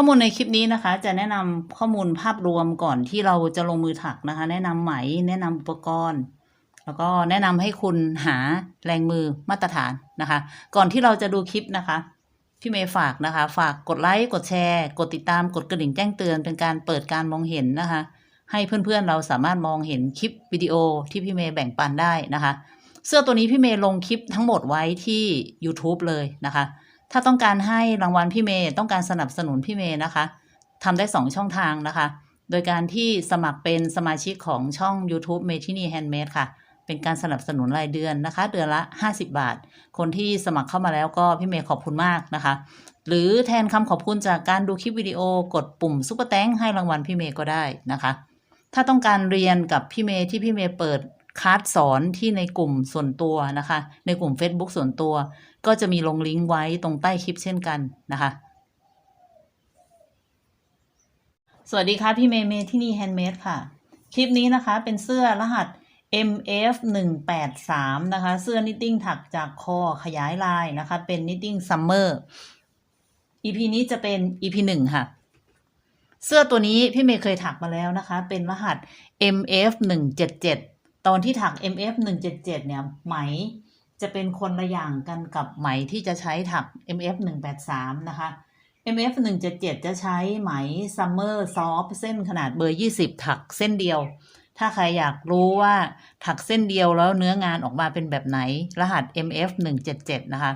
ข้อมูลในคลิปนี้นะคะ จะแนะนำข้อมูลภาพรวมก่อนที่เราจะลงมือถักนะคะ แนะนำไหม แนะนำอุปกรณ์ แล้วก็แนะนำให้คุณหาแรงมือมาตรฐานนะคะ ก่อนที่เราจะดูคลิปนะคะพี่เมย์ฝากนะคะ ฝากกดไลค์กดแชร์ กดติดตามกดกระดิ่งแจ้งเตือนเป็นการเปิดการมองเห็นนะคะ ให้เพื่อนๆเราสามารถมองเห็นคลิปวิดีโอที่พี่เมย์แบ่งปันได้นะคะ เสื้อตัวนี้พี่เมย์ลงคลิปทั้งหมดไว้ที่ YouTube เลยนะคะ ถ้าต้องการให้รางวัลพี่เมย์ต้องการสนับสนุนพี่เมย์นะคะทำได้ 2 ช่องทางนะคะ โดยการที่สมัครเป็นสมาชิกของช่อง YouTube m a t i n i Handmade ค่ะ เป็นการสนับสนุนรายเดือนนะคะ เดือนละ 50 บาท คนที่สมัครเข้ามาแล้วก็พี่เมย์ขอบคุณมากนะคะ หรือแทนคำขอบคุณจากการดูคลิปวิดีโอกดปุ่มซุปเปอร์แตงให้รางวัลพี่เมย์ก็ได้นะคะ ถ้าต้องการเรียนกับพี่เมย์ที่พี่เมย์เปิดคลาสสอนที่ในกลุ่มส่วนตัวนะคะ ในกลุ่ม Facebook ส่วนตัว ก็จะมีลงลิงก์ไว้ตรงใต้คลิปเช่นกันนะคะ สวัสดีค่ะพี่เมย์เมย์ที่นี่แฮนด์เมดค่ะ คลิปนี้นะคะเป็นเสื้อรหัส MF 1 8 3 นะคะ เสื้อนิตติ้งถักจากคอขยายลายนะคะ เป็นนิตติ้งซัมเมอร์ EP นี้จะเป็น EP 1ค่ะ เสื้อตัวนี้พี่เมย์เคยถักมาแล้วนะคะ เป็นรหัส MF 1 7 7 ตอนที่ถัก MF 1 7 7 เนี่ยไหม จะเป็นคนละอย่างกันกับไหมที่จะใช้ถัก MF 1 8 3นะคะ MF 1 7 7จะใช้ไหม Summer Soft เส้นขนาดเบอร์ 20 ถักเส้นเดียว ถ้าใครอยากรู้ว่าถักเส้นเดียวแล้วเนื้องานออกมาเป็นแบบไหน รหัส MF 1 7 7นะคะ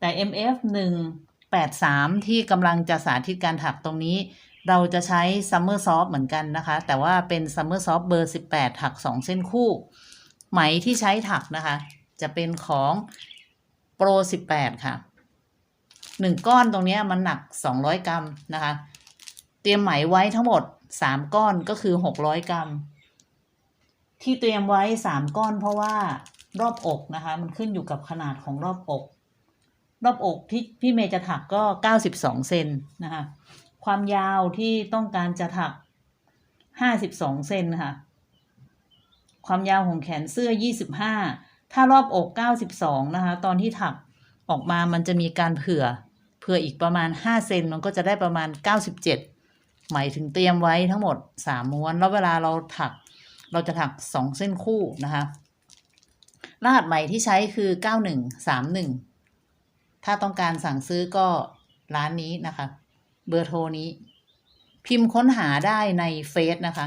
แต่ MF 1 8 3 ที่กำลังจะสาธิตการถักตรงนี้ เราจะใช้ Summer Soft เหมือนกันนะคะ แต่ว่าเป็น Summer Soft เบอร์ 18 ถัก 2 เส้นคู่ ไหมที่ใช้ถักนะคะ จะเป็นของ Pro 18 ค่ะหนึ่งก้อนตรงนี้มันหนัก 200 กรัมนะคะ เตรียมไหมไว้ทั้งหมด 3 ก้อนก็คือ 600 กรัม ที่เตรียมไว้ 3 ก้อนเพราะว่ารอบอกนะคะ มันขึ้นอยู่กับขนาดของรอบอก รอบอกที่พี่เมย์จะถักก็ 92 เซนนะคะ ความยาวที่ต้องการจะถัก 52 เซนค่ะ ความยาวของแขนเสื้อ 25 ถ้ารอบอก 92 นะคะ ตอนที่ถักออกมามันจะมีการเผื่อ เผื่ออีกประมาณ 5 เซนมันก็จะได้ประมาณ 97 หมายถึงเตรียมไว้ทั้งหมด 3 ม้วน แล้วเวลาเราถัก เราจะถัก 2 เส้นคู่นะคะ รหัสใหม่ที่ใช้คือ 9131 ถ้าต้องการสั่งซื้อก็ร้านนี้นะคะ เบอร์โทรนี้ พิมพ์ค้นหาได้ในเฟซนะคะ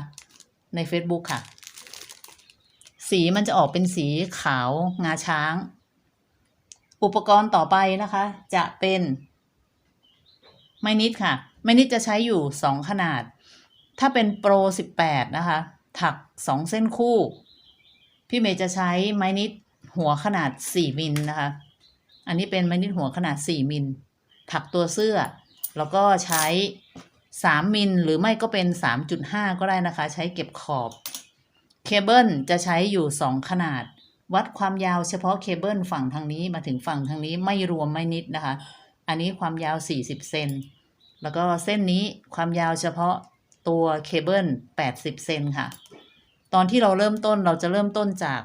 ใน Facebook ค่ะ สีมันจะออกเป็นสีขาวงาช้าง อุปกรณ์ต่อไปนะคะ จะเป็น ไม้นิดค่ะ ไม้นิดจะใช้อยู่2ขนาด ถ้าเป็นโปร18นะคะ ถัก2เส้นคู่ พี่เมย์จะใช้ไม้นิดหัวขนาด4มิลนะคะ อันนี้เป็นไม้นิดหัวขนาด4มิล ถักตัวเสื้อ แล้วก็ใช้3มิลหรือไม่ก็เป็น3.5ก็ได้นะคะ ใช้เก็บขอบ เคเบิลจะใช้อยู่ 2 ขนาด วัดความยาวเฉพาะเคเบิลฝั่งทางนี้มาถึงฝั่งทางนี้ไม่รวมไม่นิดนะคะ อันนี้ความยาว 40 เซนแล้วก็เส้นนี้ความยาวเฉพาะตัวเคเบิล80 เซนค่ะ ตอนที่เราเริ่มต้นเราจะเริ่มต้นจาก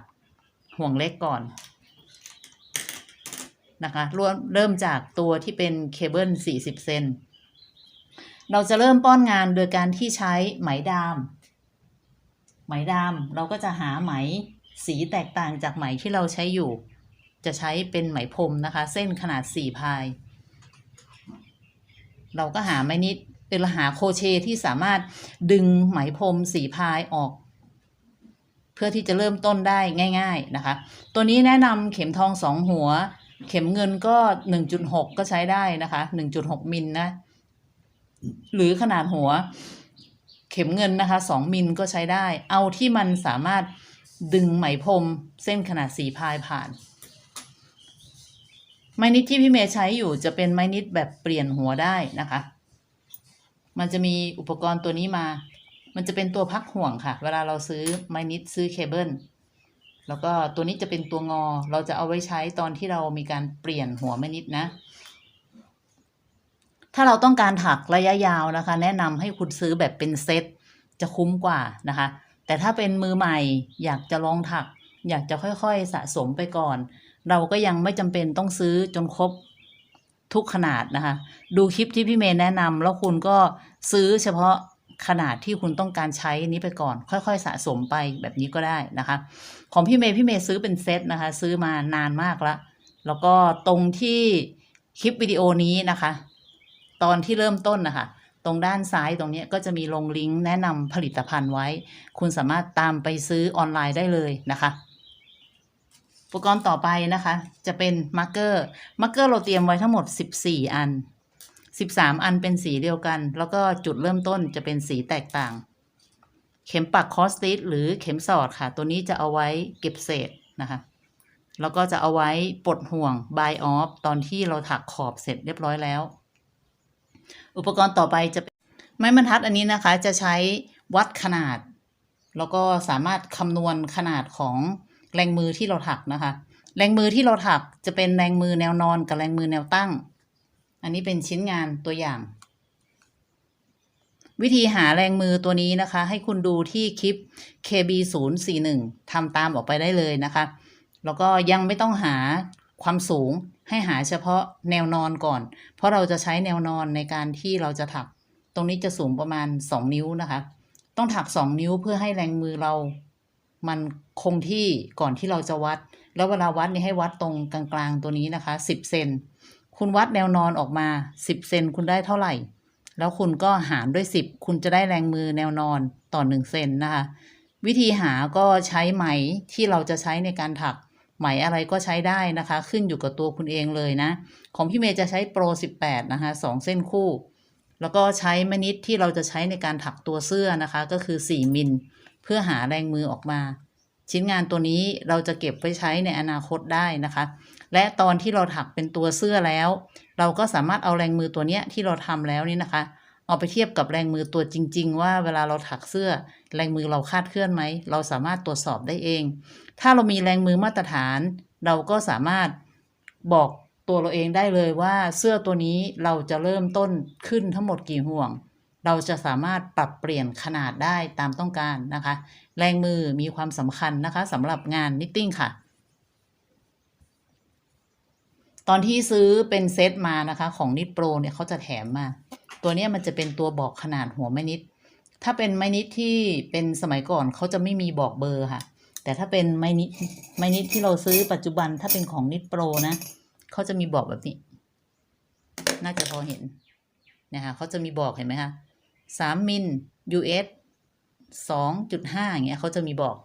ห่วงเล็กก่อนนะคะรวมเริ่มจากตัวที่เป็นเคเบิล40 เซนเราจะเริ่มป้อนงานโดยการที่ใช้ไหมดาม ไหมดำเราก็จะหาไหมสีแตกต่างจากไหมที่เราใช้อยู่ จะใช้เป็นไหมพรมนะคะ เส้นขนาดสี่พาย เราก็หาไม้นิดเป็นหาโคเชที่สามารถดึงไหมพรมสีพายออก เพื่อที่จะเริ่มต้นได้ง่าย ๆนะคะ ตัวนี้แนะนำเข็มทองสองหัว เข็มเงินก็หนึ่งจุดหกก็ใช้ได้นะคะหนึ่งจุดหกมิลนะ หรือขนาดหัว ข็มเงินนะคะสองมิลก็ใช้ได้ เอาที่มันสามารถดึงไหมพรมเส้นขนาดสีพายผ่าน ไม้นิดที่พี่เมย์ใช้อยู่จะเป็นไม้นิดแบบเปลี่ยนหัวได้นะคะ มันจะมีอุปกรณ์ตัวนี้มา มันจะเป็นตัวพักห่วงค่ะ เวลาเราซื้อไม้นิดซื้อเคเบิลแล้วก็ตัวนี้จะเป็นตัวงอ เราจะเอาไว้ใช้ตอนที่เรามีการเปลี่ยนหัวไม้นิดนะ ถ้าเราต้องการถักระยะยาวนะคะ แนะนำให้คุณซื้อแบบเป็นเซตจะคุ้มกว่านะคะ แต่ถ้าเป็นมือใหม่อยากจะลองถัก อยากจะค่อยๆสะสมไปก่อน เราก็ยังไม่จำเป็นต้องซื้อจนครบทุกขนาดนะคะ ดูคลิปที่พี่เมย์แนะนำแล้วคุณก็ซื้อเฉพาะขนาดที่คุณต้องการใช้นี้ไปก่อน ค่อยๆ สะสมไปแบบนี้ก็ได้นะคะ ของพี่เมย์พี่เมย์ซื้อเป็นเซตนะคะ ซื้อมานานมากละแล้วก็ตรงที่คลิปวิดีโอนี้นะคะ ตอนที่เริ่มต้นนะคะตรงด้านซ้ายตรงนี้ก็จะมีลงลิงก์แนะนำผลิตภัณฑ์ไว้ คุณสามารถตามไปซื้อออนไลน์ได้เลยนะคะอุปกรณ์ต่อไปนะคะ จะเป็นมาร์กเกอร์มาร์กเกอร์เราเตรียมไว้ทั้งหมด 14 อัน 13 อันเป็นสีเดียวกัน แล้วก็จุดเริ่มต้นจะเป็นสีแตกต่าง เข็มปักคอสติสหรือเข็มสอดค่ะ ตัวนี้จะเอาไว้เก็บเศษนะคะแล้วก็จะเอาไว้ปลดห่วง buy off ตอนที่เราถักขอบเสร็จเรียบร้อยแล้ว อุปกรณ์ต่อไปจะเป็นไม้บรรทัดอันนี้นะคะจะใช้วัดขนาด แล้วก็สามารถคำนวณขนาดของแรงมือที่เราถักนะคะ แรงมือที่เราถักจะเป็นแรงมือแนวนอนกับแรงมือแนวตั้ง อันนี้เป็นชิ้นงานตัวอย่าง วิธีหาแรงมือตัวนี้นะคะ ให้คุณดูที่คลิป KB 0 4 1 ทำตามออกไปได้เลยนะคะ แล้วก็ยังไม่ต้องหา ความสูงให้หาเฉพาะแนวนอนก่อน เพราะเราจะใช้แนวนอนในการที่เราจะถัก ตรงนี้จะสูงประมาณ 2 นิ้วนะคะ ต้องถัก 2 นิ้วเพื่อให้แรงมือเรา มันคงที่ก่อนที่เราจะวัด แล้วเวลาวัดนี่ให้วัดตรงกลางๆตัวนี้นะคะ 10 เซนคุณวัดแนวนอนออกมา 10 เซนคุณได้เท่าไหร่ แล้วคุณก็หารด้วย 10 คุณจะได้แรงมือแนวนอนต่อ 1 เซนนะคะ วิธีหาก็ใช้ไหมที่เราจะใช้ในการถัก ไหมอะไรก็ใช้ได้นะคะ ขึ้นอยู่กับตัวคุณเองเลยนะ ของพี่เมย์จะใช้โปร 18 นะคะ2เส้นคู่ แล้วก็ใช้แมนิดที่เราจะใช้ในการถักตัวเสื้อนะคะ ก็คือ 4 มิล เพื่อหาแรงมือออกมา ชิ้นงานตัวนี้เราจะเก็บไว้ใช้ในอนาคตได้นะคะ และตอนที่เราถักเป็นตัวเสื้อแล้ว เราก็สามารถเอาแรงมือตัวเนี้ยที่เราทำแล้วนี่นะคะ เอาไปเทียบกับแรงมือตัวจริง ๆ ว่าเวลาเราถักเสื้อ แรงมือเราคาดเคลื่อนไหม เราสามารถตรวจสอบได้เอง ถ้าเรามีแรงมือมาตรฐาน เราก็สามารถบอกตัวเราเองได้เลยว่าเสื้อตัวนี้เราจะเริ่มต้นขึ้นทั้งหมดกี่ห่วง เราจะสามารถปรับเปลี่ยนขนาดได้ตามต้องการนะคะ แรงมือมีความสำคัญนะคะสำหรับงานนิตติ้งค่ะตอนที่ซื้อเป็นเซตมานะคะ ของนิดโปรเนี่ยเขาจะแถมมา ตัวนี้มันจะเป็นตัวบอกขนาดหัวไม้นิด ถ้าเป็นไม้นิดที่เป็นสมัยก่อนเขาจะไม่มีบอกเบอร์ค่ะ แต่ถ้าเป็นไม้นิดไม้นิดที่เราซื้อปัจจุบันถ้าเป็นของนิดโปรนะเขาจะมีบอกแบบนี้ น่าจะพอเห็นนะคะเขาจะมีบอกเห็นไหมคะสามมิล US สองจุดห้าอย่างเงี้ยเขาจะมีบอก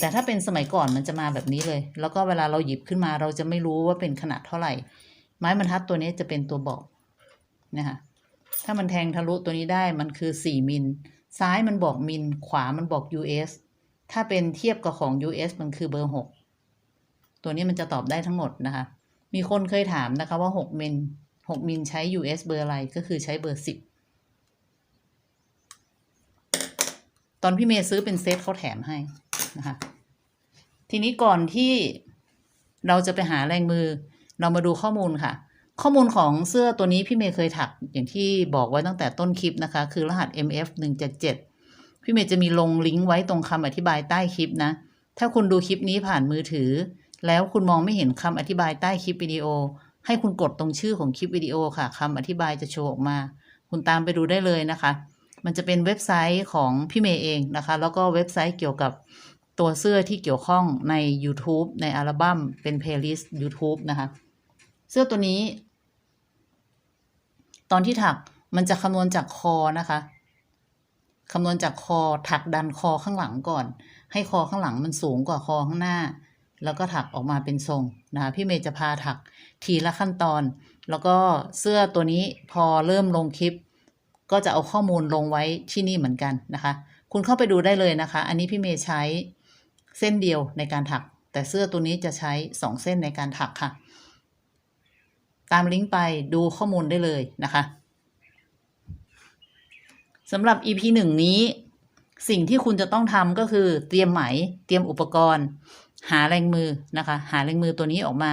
แต่ถ้าเป็นสมัยก่อนมันจะมาแบบนี้เลย แล้วก็เวลาเราหยิบขึ้นมาเราจะไม่รู้ว่าเป็นขนาดเท่าไหร่ ไม้บรรทัดตัวนี้จะเป็นตัวบอกนะคะ ถ้ามันแทงทะลุตัวนี้ได้มันคือสี่มิล ซ้ายมันบอกมิล ขวามันบอก US ถ้าเป็นเทียบกับของ US มันคือเบอร์หกตัวนี้มันจะตอบได้ทั้งหมดนะคะ มีคนเคยถามนะคะว่าหกมิลหกมิลใช้ US เบอร์อะไร ก็คือใช้เบอร์สิบตอนพี่เมย์ซื้อเป็นเซตเขาแถมให้นะคะ ทีนี้ก่อนที่เราจะไปหาแรงมือ เรามาดูข้อมูลค่ะ ข้อมูลของเสื้อตัวนี้พี่เมย์เคยถักอย่างที่บอกไว้ตั้งแต่ต้นคลิปนะคะ คือรหัส MF 177พี่เมย์จะมีลงลิงก์ไว้ตรงคำอธิบายใต้คลิปนะ ถ้าคุณดูคลิปนี้ผ่านมือถือ แล้วคุณมองไม่เห็นคำอธิบายใต้คลิปวิดีโอ ให้คุณกดตรงชื่อของคลิปวิดีโอค่ะคำอธิบายจะโชว์ออกมา คุณตามไปดูได้เลยนะคะ มันจะเป็นเว็บไซต์ของพี่เมย์เองนะคะ แล้วก็เว็บไซต์เกี่ยวกับตัวเสื้อที่เกี่ยวข้องใน YouTube ในอัลบั้มเป็นเพลย์ลิสต์ YouTube นะคะ เสื้อตัวนี้ ตอนที่ถักมันจะคำนวณจากคอนะคะคำนวณจากคอถักดันคอข้างหลังก่อน ให้คอข้างหลังมันสูงกว่าคอข้างหน้า แล้วก็ถักออกมาเป็นทรงนะคะพี่เมย์จะพาถักทีละขั้นตอน แล้วก็เสื้อตัวนี้พอเริ่มลงคลิป ก็จะเอาข้อมูลลงไว้ที่นี่เหมือนกันนะคะ คุณเข้าไปดูได้เลยนะคะ อันนี้พี่เมย์ใช้เส้นเดียวในการถัก แต่เสื้อตัวนี้จะใช้สองเส้นในการถักค่ะ ตามลิงก์ไปดูข้อมูลได้เลยนะคะสำหรับ EP หนึ่งนี้ สิ่งที่คุณจะต้องทำก็คือเตรียมไหม เตรียมอุปกรณ์ หาแรงมือนะคะ หาแรงมือตัวนี้ออกมา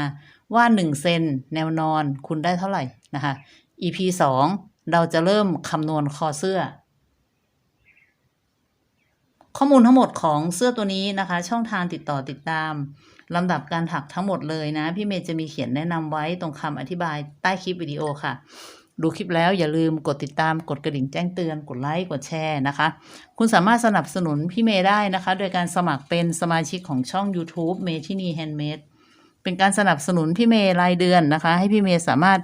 ว่า 1 เซนแนวนอนคุณได้เท่าไหร่นะคะ EP สองเราจะเริ่มคำนวณคอเสื้อ ข้อมูลทั้งหมดของเสื้อตัวนี้นะคะ ช่องทางติดต่อติดตาม ลำดับการถักทั้งหมดเลยนะ พี่เมย์จะมีเขียนแนะนำไว้ตรงคำอธิบายใต้คลิปวิดีโอค่ะ ดูคลิปแล้วอย่าลืมกดติดตามกดกระดิ่งแจ้งเตือนกดไลค์กดแชร์นะคะ คุณสามารถสนับสนุนพี่เมย์ได้นะคะ โดยการสมัครเป็นสมาชิกของช่อง YouTube เมทินีแฮนด์เมด เป็นการสนับสนุนพี่เมย์รายเดือนนะคะ ให้พี่เมย์สามารถ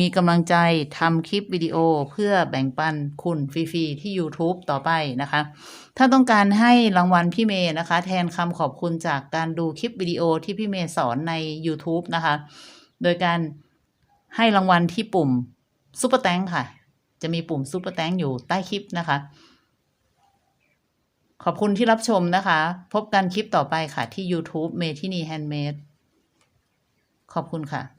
มีกำลังใจทำคลิปวิดีโอเพื่อแบ่งปันคุณฟรีๆ ที่ YouTube ต่อไปนะคะ ถ้าต้องการให้รางวัลพี่เมย์นะคะ แทนคำขอบคุณจากการดูคลิปวิดีโอที่พี่เมย์สอนใน YouTube นะคะ โดยการให้รางวัลที่ปุ่มซุปเปอร์แตงค่ะ จะมีปุ่มซุปเปอร์แตงอยู่ใต้คลิปนะคะ ขอบคุณที่รับชมนะคะ พบกันคลิปต่อไปค่ะที่ YouTube เมทินีแฮนด์เมด ขอบคุณค่ะ